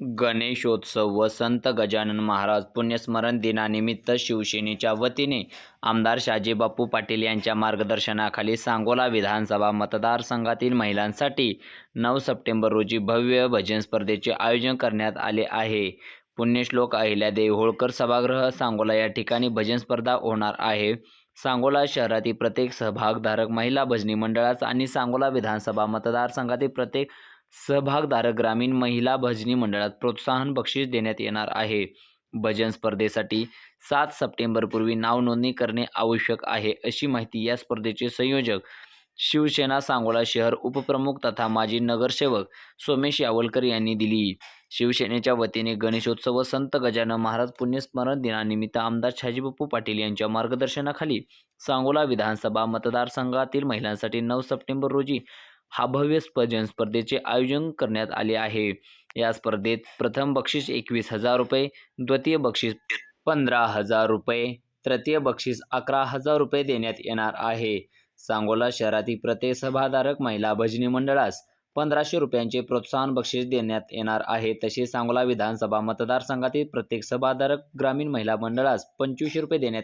गणेशोत्सव व संत गजानन महाराज पुण्यस्मरण दिनानिमित्त शिवसेनेच्या वतीने आमदार शाजीबापू पाटील यांच्या मार्गदर्शनाखाली सांगोला विधानसभा मतदारसंघातील महिलांसाठी नऊ सप्टेंबर रोजी भव्य भजन स्पर्धेचे आयोजन करण्यात आले आहे. पुण्यश्लोक अहिल्यादेवी होळकर सभागृह सांगोला या ठिकाणी भजन स्पर्धा होणार आहे. सांगोला शहरातील प्रत्येक सहभागधारक महिला भजनी मंडळास आणि सांगोला विधानसभा मतदारसंघातील प्रत्येक सहभागधारक ग्रामीण महिला भजनी मंडळात प्रोत्साहन बक्षीस देण्यात येणार आहे. भजन स्पर्धेसाठी सात सप्टेंबरपूर्वी नाव नोंदणी करणे आवश्यक आहे अशी माहिती या स्पर्धेचे संयोजक शिवसेना सांगोला शहर उपप्रमुख तथा माजी नगरसेवक सोमेश यावलकर यांनी दिली. शिवसेनेच्या वतीने गणेशोत्सव संत गजानन महाराज पुण्यस्मरण दिनानिमित्त आमदार छाजीबापू पाटील यांच्या मार्गदर्शनाखाली सांगोला विधानसभा मतदारसंघातील महिलांसाठी नऊ सप्टेंबर रोजी हा भव्य स्पर्जन स्पर्धेचे आयोजन करण्यात आले आहे. या स्पर्धेत प्रथम बक्षीस एकवीस हजार रुपये द्वितीय बक्षीस पंधरा हजार रुपये तृतीय बक्षीस अकरा हजार रुपये देण्यात येणार आहे. सांगोला शहरातील प्रत्येक सभाधारक महिला भजनी मंडळास पंधराशे रुपयांचे प्रोत्साहन बक्षीस देण्यात येणार आहे. तसेच सांगोला विधानसभा मतदारसंघातील प्रत्येक सभाधारक ग्रामीण महिला मंडळास पंचवीसशे रुपये देण्यात